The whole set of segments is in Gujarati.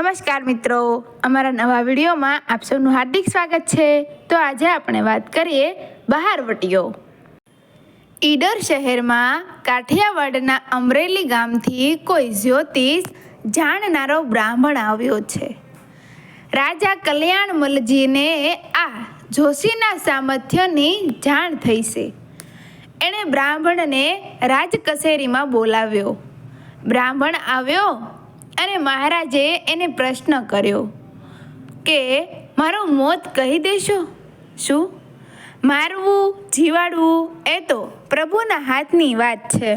નમસ્કાર મિત્રો. અમારા નવા વિડીયોમાં આપ સૌનું હાર્દિક સ્વાગત છે. તો આજે આપણે વાત કરીએ બહારવટીઓ ઈડર શહેરમાં કાઠિયાવાડના અમરેલી ગામથી કોઈ જ્યોતિષ જાણનારો બ્રાહ્મણ આવ્યો છે. રાજા કલ્યાણમલજીને આ જોશીના સામર્થ્યની જાણ થઈ છે. એણે બ્રાહ્મણને રાજ કચેરીમાં બોલાવ્યો. બ્રાહ્મણ આવ્યો અને મહારાજે એને પ્રશ્ન કર્યો કે, મારું મોત કહી દેશો? શું? મારવું, જીવાડવું એ તો પ્રભુના હાથની વાત છે.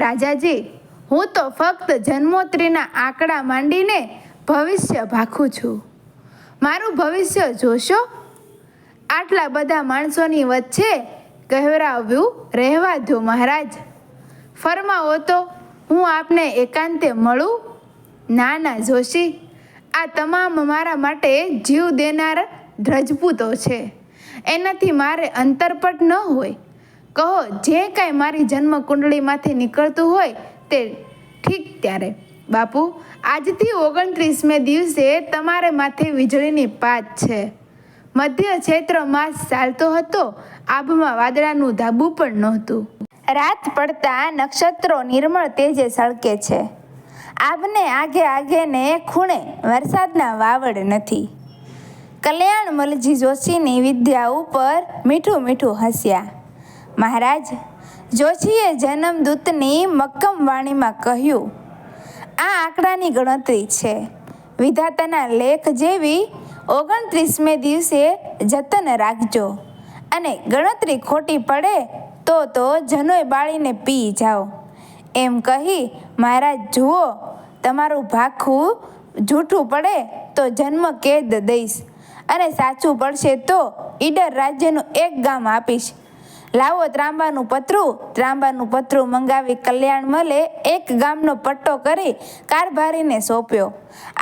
રાજાજી, હું તો ફક્ત જન્મોત્રીના આંકડા માંડીને ભવિષ્ય ભાખું છું. મારું ભવિષ્ય જોશો? આટલા બધા માણસોની વચ્ચે કહેવરાવ્યું, રહેવા દો મહારાજ. ફરમાવો તો હું આપને એકાંતે મળું ના ના, જોશી, આ તમામ મારા માટે જીવ દેનાર રજપૂતો છે. એનાથી મારે અંતરપટ ન હોય. કહો, જે કાંઈ મારી જન્મ કુંડળીમાંથી નીકળતું હોય તે ઠીક ત્યારે. બાપુ, આજથી ઓગણત્રીસમે દિવસે તમારે માથે વીજળીની પાત છે. મધ્ય ક્ષેત્ર માસ ચાલતો હતો, આભમાં વાદળાનું ધાબુ પણ નહોતું. રાત પડતા નક્ષત્રો નિર્મળ તેજે સળકે છે. આભને આગે આગે ને ખૂણે વરસાદના વાવડ નથી. કલ્યાણ મલજી જોશીની વિદ્યા ઉપર મીઠું મીઠું હસ્યા. મહારાજ, જોશીએ જન્મદૂતની મક્કમ વાણીમાં કહ્યું, આ આંકડાની ગણતરી છે. વિધાતાના લેખ જેવી ઓગણત્રીસમે દિવસે જતન રાખજો અને ગણતરી ખોટી પડે તો તો જનોય બાળીને પી જાઓ. એમ કહી, મહારાજ, જુઓ, તમારું ભાખું જૂઠું પડે તો જન્મ કેદ દઈશ. અને સાચું પડશે તો ઈડર રાજ્યનું એક ગામ આપીશ. લાવો ત્રાંબાનું પતરું ત્રાંબાનું પતરું મંગાવી કલ્યાણ મલે એક ગામનો પટ્ટો કરી કારભારીને સોંપ્યો.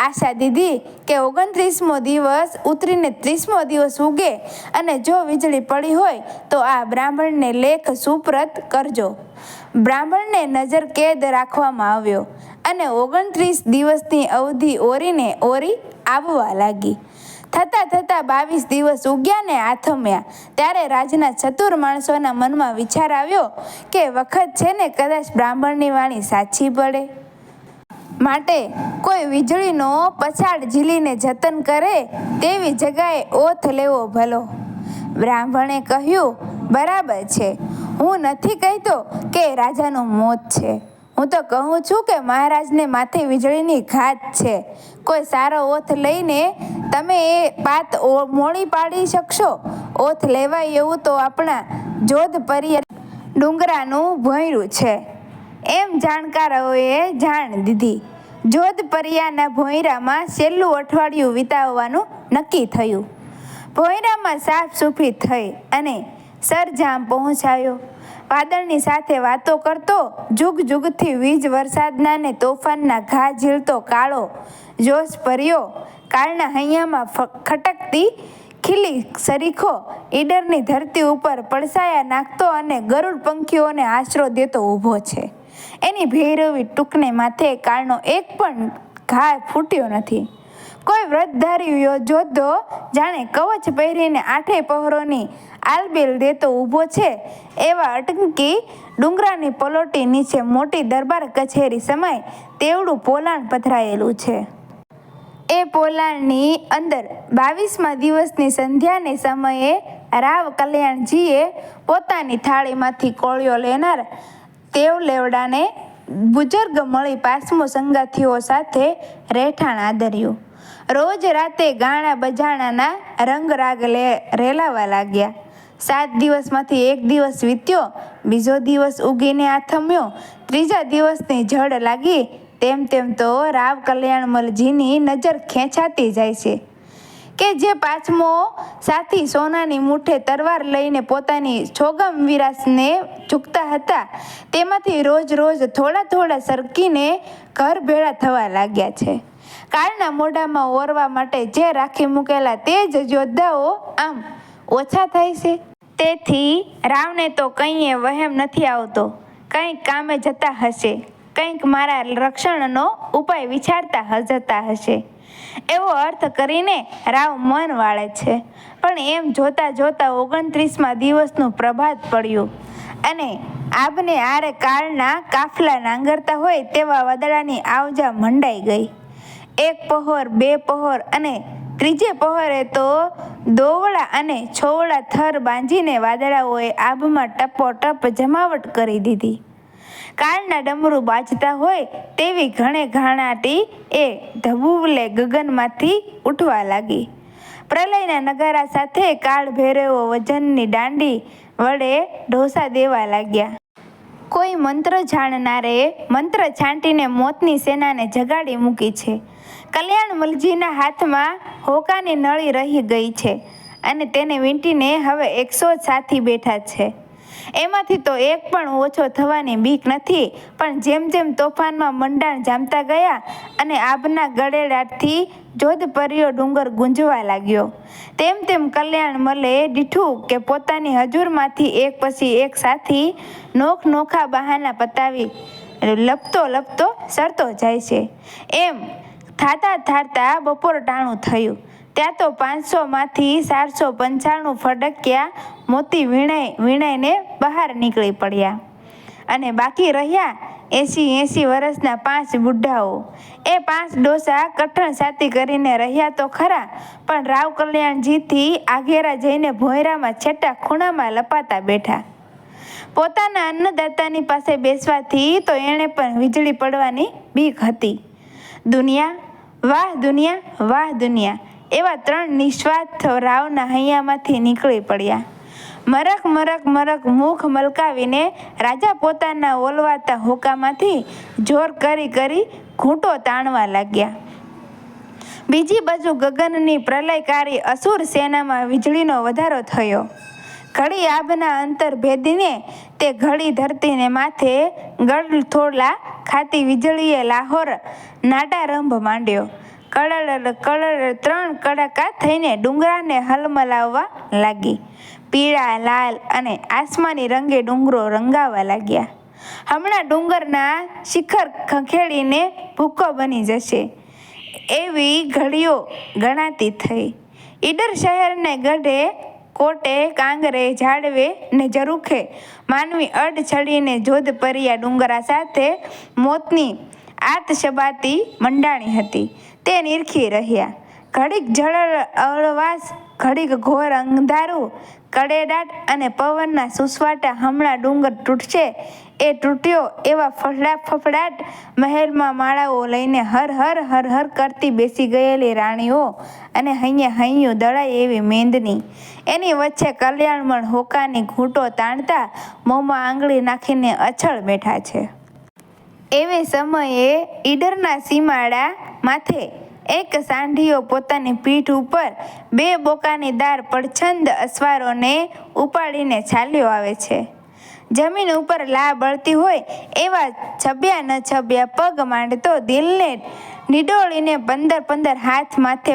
આશા દીધી કે ઓગણત્રીસમો દિવસ ઉતરીને ત્રીસમો દિવસ ઉગે અને જો વીજળી પડી હોય તો આ બ્રાહ્મણને લેખ સુપ્રત કરજો. બ્રાહ્મણને નજર કેદ રાખવામાં આવ્યો અને ઓગણત્રીસ દિવસની અવધિ ઓરીને ઓરી આવવા લાગી. થતાં થતાં બાવીસ દિવસ ઉગ્યા ને આથમ્યા. ત્યારે રાજના ચતુર માણસોના મનમાં વિચાર આવ્યો કે વખત છે ને કદાચ બ્રાહ્મણની વાણી સાચી પડે. માટે કોઈ વીજળીનો પછાડ ઝીલીને જતન કરે તેવી જગાએ ઓથ લેવો ભલો. બ્રાહ્મણે કહ્યું, બરાબર છે. હું નથી કહેતો કે રાજાનું મોત છે. હું તો કહું છું કે મહારાજને માથે વીજળીની ઘાત છે. કોઈ સારો ઓથ લઈને તમે એ પાત મોડી પાડી શકશો? ઓથ લેવાય એવું તો આપણા જોધ પરિયા ડુંગરાનું ભોંયરું છે. એમ જાણકારોએ જાણ દીધી. જોધ પરિયાના ભોંયરામાં છેલ્લું અઠવાડિયું વિતાવવાનું નક્કી થયું. ભોંયરામાં સાફ સૂફી થઈ અને સરજામ પહોંચાયો. વાદળની સાથે વાતો કરતો જુગ જુગથી વીજ વરસાદના ને તોફાનના ઘા ઝીલતો કાળો જોશ ભર્યો. કાળના હૈયામાં ખટકતી ખીલી સરીખો ઈડરની ધરતી ઉપર પડસાયા નાખતો અને ગરુડ પંખીઓને આશરો દેતો ઊભો છે. એની ભૈરવી ટૂંકને માથે કાળનો એક પણ ઘા ફૂટ્યો નથી. કોઈ વ્રતધારી યો- જોધો જાણે કવચ પહેરીને આઠે પહોરોની આલબેલ દેતો ઊભો છે. એવા અટકી ડુંગરાની પલોટી નીચે મોટી દરબાર કચેરી સમાય તેવડું પોલાણ પથરાયેલું છે. એ પોલાણની અંદર બાવીસમા દિવસની સંધ્યાને સમયે રાવ કલ્યાણજીએ પોતાની થાળીમાંથી કોળિયો લેનાર તેવ લેવડાને બુજુર્ગ મળી પાંચમો સંગાથીઓ સાથે રહેઠાણ આદર્યું. રોજ રાતે ગાણા બજાણાના રંગરાગ લે રેલાવા લાગ્યા. સાત દિવસમાંથી એક દિવસ વીત્યો, બીજો દિવસ ઉગીને આથમ્યો, ત્રીજા દિવસની જડ લાગી, તેમ તેમ તો રાવ કલ્યાણમલજીની નજર ખેંચાતી જાય છે. કે જે પાંચમો સાથી સોનાની મુઠ્ઠે તરવાર લઈને પોતાની છોગમ વિરાસને ચૂકતા હતા. તેમાંથી રોજ રોજ થોડા થોડા સરકીને ઘર ભેળા થવા લાગ્યા છે. કાળના મોઢામાં ઓરવા માટે જે રાખી મૂકેલા તે જ યોદ્ધાઓ આમ ઓછા થાય છે. તેથી રાવને તો કંઈએ વહેમ નથી આવતો. કંઈક કામે જતા હશે. કંઈક મારા રક્ષણનો ઉપાય વિચારતા હજતા હશે. એવો અર્થ કરીને રાવ મન વાળે છે. પણ એમ જોતા જોતા ઓગણત્રીસમાં દિવસનું પ્રભાત પડ્યું. અને આબને આરે કાળના કાફલા નાંગરતા હોય તેવા વાદળાની આવજા મંડાઈ ગઈ. એક પહોર, બે પહોર અને ત્રીજે પહોરે તો દોવડા અને છોવડા થર બાંધીને વાદળાઓએ આભમાં ટપોટપ જમાવટ કરી દીધી. કાળના ડમરું બાજતા હોય તેવી ઘણે ઘાણાટી એ ધબુવલે ગગનમાંથી ઉઠવા લાગી. પ્રલયના નગારા સાથે કાળ ભેરવો વજનની દાંડી વડે ઢોસા દેવા લાગ્યા. કોઈ મંત્ર જાણનારે મંત્ર છાંટીને મોતની સેનાને જગાડી મૂકી છે. કલ્યાણ મલજીના હાથમાં હોકાની નળી રહી ગઈ છે અને તેને વીંટીને હવે એકસો સાથી બેઠા છે. એમાંથી તો એક પણ ઓછો થવાની બીક નથી, પણ જેમ જેમ તોફાનમાં મંડાણ જામતા ગયા અને આભના ગળેડાથી જોધપર્યો ડુંગર ગુંજવા લાગ્યો. તેમ તેમ કલ્યાણ મલે દીઠું કે પોતાની હજુરમાંથી એક પછી એક સાથી નોખ નોખા બહાના પતાવી લપતો લપતો સરતો જાય છે. એમ થાતા થાતા બપોર ટાણું થયું. ત્યાં તો પાંચસોમાંથી ચારસો પંચાણું ફડક્યા મોતી વીણાઈ વીણાઈને બહાર નીકળી પડ્યા. અને બાકી રહ્યા એંસી એંસી વર્ષના પાંચ બુઢાઓ. એ પાંચ ડોસા કઠણ સાતી કરીને રહ્યા તો ખરા, પણ રાવ કલ્યાણજીથી આઘેરા જઈને ભોયરામાં છેટા ખૂણામાં લપાતા બેઠા. પોતાના અન્નદાતાની પાસે બેસવાથી તો એણે પણ વીજળી પડવાની બીક હતી. દુનિયા, વાહ દુનિયા વાહ દુનિયા એવા ત્રણ નિસ્વાર્થ રાવના હૈયામાંથી નીકળી પડ્યા. મરક મરક મરક મુખ મલકાવીને રાજા પોતાના ઓલવાતા હોકામાંથી જોર કરી કરી ઘૂંટો તાણવા લાગ્યા. બીજી બાજુ ગગનની પ્રલયકારી અસુર સેનામાં વીજળીનો વધારો થયો. ઘડી આભના અંતર ભેદીને તે ઘડી ધરતીને માથે ગળ થોડલા ખાતી વીજળીએ લાહોર નાટારંભ માંડ્યો. કળળ કળળ ત્રણ કડાકા થઈને ડુંગરાને હલમલાવવા લાગી. પીળા, લાલ અને આસમાની રંગે ડુંગરો રંગાવા લાગ્યા. હમણાં ડુંગરના શિખર ખંખેડીને ભૂકો બની જશે. એવી ઘડીઓ ગણાતી થઈ. ઈડર શહેરને ગઢે, કોટે, કાંગરે, ઝાડવે ને ઝરૂખે માનવી અડ ચડીને જોધ પરિયા ડુંગરા સાથે મોતની આત શબાતી મંડાણી હતી. તે નિરખી રહ્યા. ઘડીક જળ અળવાસ ઘડીક ઘોર અંધારું, કડેડાટ અને પવનના સુસવાટા હમણાં ડુંગર તૂટશે. એ તૂટ્યો એવા ફફડા ફફડાટ મહેલમાં માળાઓ લઈને હર હર હર હર કરતી બેસી ગયેલી રાણીઓ અને હૈયા હૈયું દળાય એવી મેંદની. એની વચ્ચે કલ્યાણમણ હોકાની ઘૂંટો તાણતા મોંમાં આંગળી નાખીને અછળ બેઠા છે. એવે સમયે ઈડરના સીમાડા માથે એક સાંઢીઓ પોતાની પીઠ ઉપર બે બોકાની દાર પડછંદ અસવારોને ઉપાડીને ચાલ્યો આવે છે. જમીન ઉપર લા બળતી હોય એવા છબ્યા ન છબ્યા પગ માંડતો દિલને નિડોળીને પંદર પંદર હાથ માથે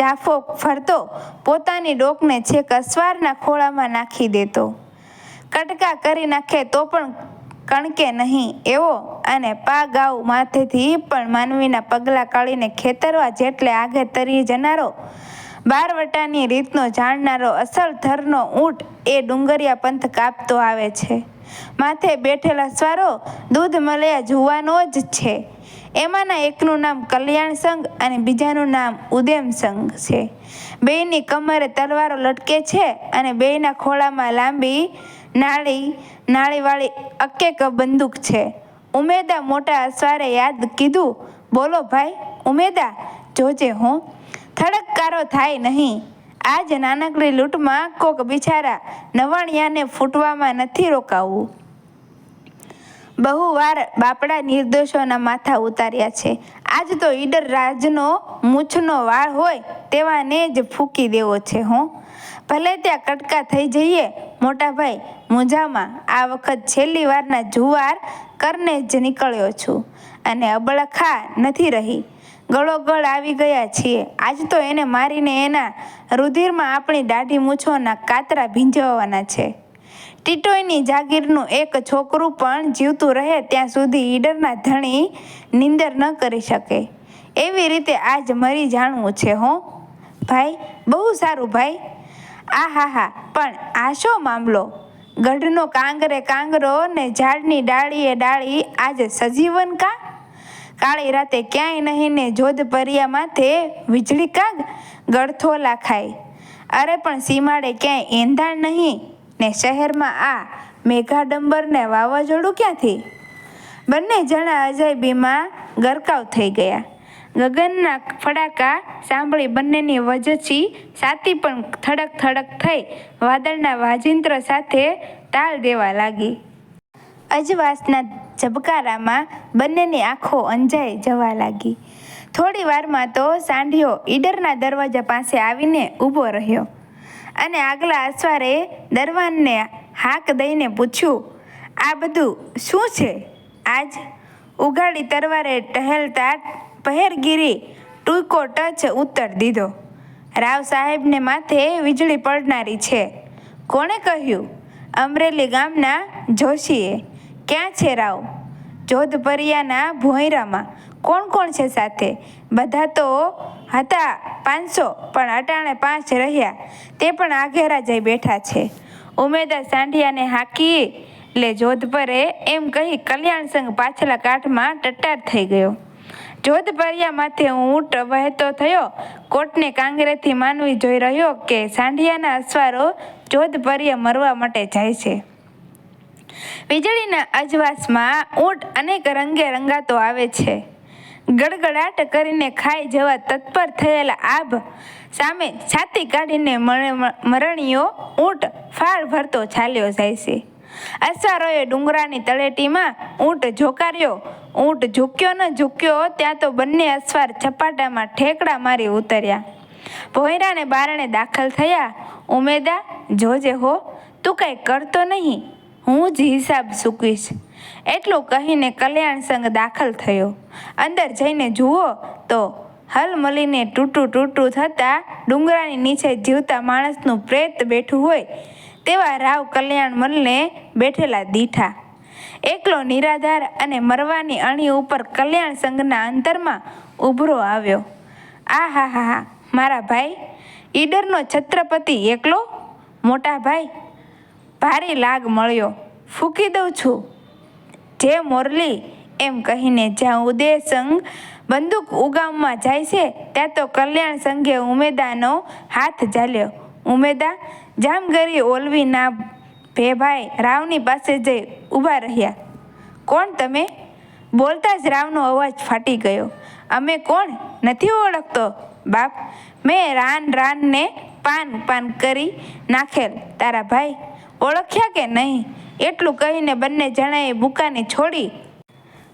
જાફો ફરતો પોતાની ડોકને છેક અસવારના ખોળામાં નાખી દેતો. કટકા કરી નાખે તો પણ કણકે નહીં, એવો અને પા ગાઉ માથેથી પણ માનવીના પગલાં કાઢીને ખેતરવા જેટલે આગે તરી જનારો. બારવટાની રીતનો જાણનારો અસલ ધરનો ઊંટ એ ડુંગરિયા પંથ કાપતો આવે છે. માથે બેઠેલા સ્વારો દૂધ મળ્યા જુવાનો જ છે. એમાંના એકનું નામ કલ્યાણ સંઘ અને બીજાનું નામ ઉદેમ સંઘ છે. બેયની કમરે તલવારો લટકે છે અને બેયના ખોળામાં લાંબી નાળી, નાળીવાળી અકેક બંદૂક છે. ઉમેદા મોટા અસવારે યાદ કીધું, બોલો ભાઈ, ઉમેદા, જોજે હું. થડકકારો થાય નહીં. આજ નાનકડી લૂંટમાં કોક બિચારા નવાણિયાને ફૂટવામાં નથી રોકાવું. બહુ વાર બાપડા નિર્દોષોના માથા ઉતાર્યા છે. આજ તો ઈડર રાજનો મૂછનો વાળ હોય તેવાને જ ફૂંકી દેવો છે હું. ભલે ત્યાં કટકા થઈ જઈએ, મોટા ભાઈ, મુંજામાં આ વખત છેલ્લી વારના જુવાર કરને જ નીકળ્યો છું અને અબળખા નથી રહી. ગળોગળ આવી ગયા છીએ. આજ તો એને મારીને એના રુધિરમાં આપણી દાઢી મૂછોના કાતરા ભીંજવવાના છે. ટીટોયની જાગીરનું એક છોકરું પણ જીવતું રહે ત્યાં સુધી ઈડરના ધણી નિંદર ન કરી શકે. એવી રીતે આજ મરી જાણવું છે હો. ભાઈ, બહુ સારું ભાઈ. આ હા હા, પણ આ શો મામલો? ગઢનો કાંગરે કાંગરો ને ઝાડની ડાળીએ ડાળી આજે સજીવન કા? કાળી રાતે ક્યાંય નહીં ને જોધ પરિયા માથે વીજળી કાગ ગળથોલા ખાય. અરે પણ સીમાડે ક્યાંય એંધાણ નહીં. ને શહેરમાં આ મેઘાડંબર ને વાવાઝોડું ક્યાંથી? બંને જણા અજાયબીમાં ગરકાવ થઈ ગયા. ગગનના ફડાકા સાંભળી બંનેની વજચી સાતી પણ થડક થડક થઈ વાદળના વાજિંત્ર સાથે તાલ દેવા લાગી. અજવાસના ઝબકારામાં બંનેની આંખો અંજાઈ જવા લાગી. થોડી વારમાં તો સાંઢિયો ઈડરના દરવાજા પાસે આવીને ઊભો રહ્યો. અને આગલા અસવારે દરવાનને હાક દઈને પૂછ્યું, આ બધું શું છે? આજ ઉઘાડી તરવારે ટહેલતા પહેરગીરી ટૂંકો ટચ ઉત્તર દીધો. રાવ સાહેબને માથે વીજળી પડનારી છે. કોણે કહ્યું, અમરેલી ગામના જોશીએ. ક્યાં છે રાવ? જોધપરિયાના ભોંયરામાં કોણ કોણ છે સાથે? બધા તો હતા પાંચસો, પણ અટાણે પાંચ રહ્યા. તે પણ આઘેરા જઈ બેઠા છે. ઉમેદા સાંઢિયાને હાકી લે જોધપરે એમ કહી કલ્યાણ સંઘ પાછલા કાઠમાં ટટ્ટાર થઈ ગયો. જોધપરિયામાંથી ઊંટ વહેતો થયો. કોટને કાંગરેથી માનવી જોઈ રહ્યો કે સાંઢિયાના અસવારો જોધપરિયા મરવા માટે જાય છે. વીજળીના અજવાસમાં ઊંટ અનેક રંગે રંગાતો આવે છે. ગડગડાટ કરીને ખાઈ જવા તત્પર થયેલા આભ સામે છાતી કાઢીને મર- મરણીયો ઊંટ ફાળ ભરતો ચાલ્યો જાય છે. અસવારોએ ડુંગરાની તળેટીમાં ઊંટ જોકાર્યો ઊંટ ઝૂક્યો ન ઝૂક્યો ત્યાં તો બંને અસવાર છપાટામાં ઠેકડા મારી ઉતર્યા. ભોયરાને બારણે દાખલ થયા. ઉમેદા, જોજે હો, તું કાંઈ કરતો નહીં. હું જ હિસાબ ચૂકવીશ. એટલું કહીને કલ્યાણ સંઘ દાખલ થયો. અંદર જઈને જુઓ તો હલમલીને તૂટું તૂટું થતાં ડુંગરાની નીચે જીવતા માણસનું પ્રેત બેઠું હોય તેવા રાવ કલ્યાણ મલને બેઠેલા દીઠા. એકલો નિરાધાર અને મરવાની અણી ઉપર કલ્યાણ સંઘના અંતરમાં ઉભરો આવ્યો. આ હા હા હા, મારા ભાઈ, ઈડરનો છત્રપતિ એકલો? મોટા ભાઈ, ભારી લાગ મળ્યો. ફૂકી દઉં છું. જે મોરલી એમ કહીને જ્યાં ઉદય સંઘ બંદૂક ઉગામમાં જાય છે, ત્યાં તો કલ્યાણ સંઘે ઉમેદાનો હાથ ઝાલ્યો. ઉમેદા જામગરી ઓલવીના ભેભાઈ રાવની પાસે જઈ ઊભા રહ્યા. કોણ તમે? બોલતા જ રાવનો અવાજ ફાટી ગયો. અમે કોણ? નથી ઓળખતો, બાપ. મેં રાન રાનને પાન પાન કરી નાખેલ. તારા ભાઈ ઓળખ્યા કે નહીં? એટલું કહીને બંને જણાએ બુકાને છોડી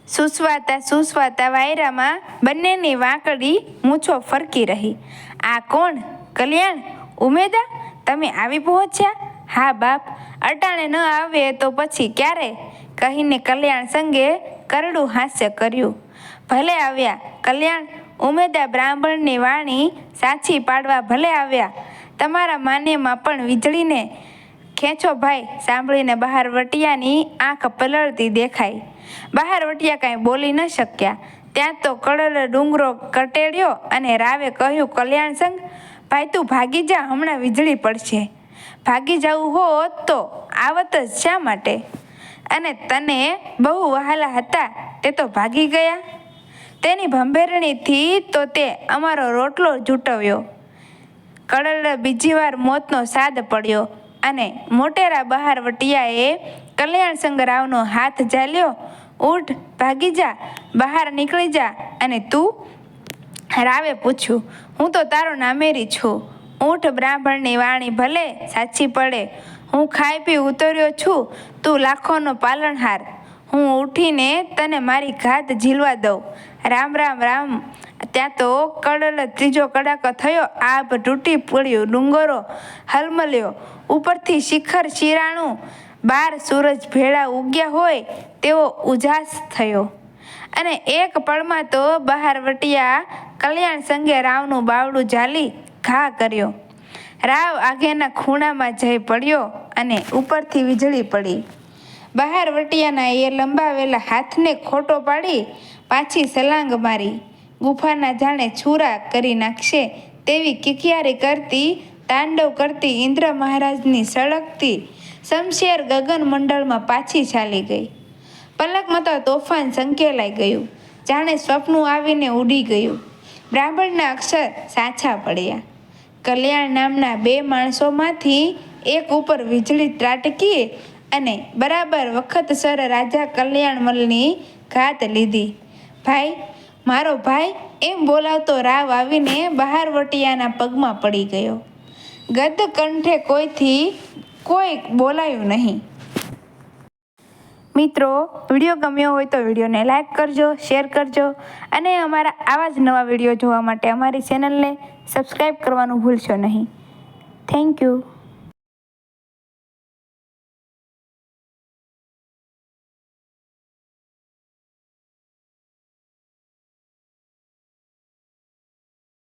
સુસવાતા સુસવાતા વાયરામાં બંનેની વાંકડી મૂછો ફરકી રહી. આ કોણ? કલ્યાણ, ઉમેદા, તમે આવી પહોંચ્યા? હા બાપ, અટાણે ન આવે તો પછી ક્યારે? કહીને કલ્યાણ સંગે કરડું હાસ્ય કર્યું. ભલે આવ્યા, કલ્યાણ, ઉમેદા બ્રાહ્મણની વાણી સાચી પાડવા ભલે આવ્યા, તમારા માન્યમાં પણ વીજળીને ખેંચો ભાઈ, સાંભળીને બહાર વટિયાની આંખ પલળતી દેખાઈ. બહાર વટિયા કાંઈ બોલી ન શક્યા. ત્યાં તો કડલ ડુંગરો કટેડ્યો અને રાવે કહ્યું, કલ્યાણ સંઘ ભાઈ તું ભાગી જા, હમણાં વીજળી પડશે. ભાગી જવું હોત તો આવત જ શા માટે? અને તને બહુ વહાલા હતા, તે તો ભાગી ગયા? તેની ભંભેરણીથી તો તે અમારો રોટલો જૂટવ્યો કડલ બીજી વાર મોતનો સાદ પડ્યો. અને મોટેરા બહાર વટિયાએ કલ્યાણ સંગરાવનો હાથ ઝાલ્યો. ઉઠ ભાગી જા, બહાર નીકળી જા અને તું રાવે પૂછ્યું, હું તો તારો નામેરી છું. ઊંઠ બ્રાહ્મણની વાણી ભલે સાચી પડે. હું ખાઈ પી ઉતર્યો છું, તું લાખોનો પાલનહાર. હું ઉઠીને તને મારી ઘાત ઝીલવા દઉં. રામ રામ રામ ત્યાં તો કડલ ત્રીજો કડાકો થયો. આભ તૂટી પડ્યો. ડુંગરો હલમલ્યો. ઉપરથી શિખર શિરાણું. બાર સૂરજ ભેળા ઉગ્યા હોય તેવો ઉજાસ થયો. અને એક પળમાં તો બહાર વટિયા કલ્યાણ સંગે રાવનું બાવડું ઝાલી ઘા કર્યો. રાવ આગેના ખૂણામાં જઈ પડ્યો અને ઉપરથી વીજળી પડી. બહાર વટિયાના એ લંબાવેલા હાથને ખોટો પાડી પાછી સલાંગ મારી. ગુફાના જાણે છૂરા કરી નાખશે. તેવી કિકિયારી કરતી, તાંડવ કરતી ઇન્દ્ર મહારાજની સળગતી શમશેર ગગન મંડળમાં પાછી ચાલી ગઈ. પલકમાં તો તોફાન સંકેલાઈ ગયું. જાણે સ્વપ્નું આવીને ઉડી ગયું. બ્રાહ્મણના અક્ષર સાચા પડ્યા. કલ્યાણ નામના બે માણસોમાંથી એક ઉપર વીજળી ત્રાટકી અને બરાબર વખતસર રાજા કલ્યાણમલની ઘાત લીધી. ભાઈ મારો ભાઈ એમ બોલાવતો રાવ આવીને બહાર વટિયાના પગમાં પડી ગયો. ગદ કંઠે કોઈથી કોઈ બોલાયું નહીં. મિત્રો, વીડિયો ગમ્યો હોય તો વિડીયોને લાઈક કરજો, શેર કરજો અને અમારા આવા જ નવા વીડિયો જોવા માટે અમારી ચેનલને સબસ્ક્રાઈબ કરવાનું ભૂલશો નહીં. Thank you.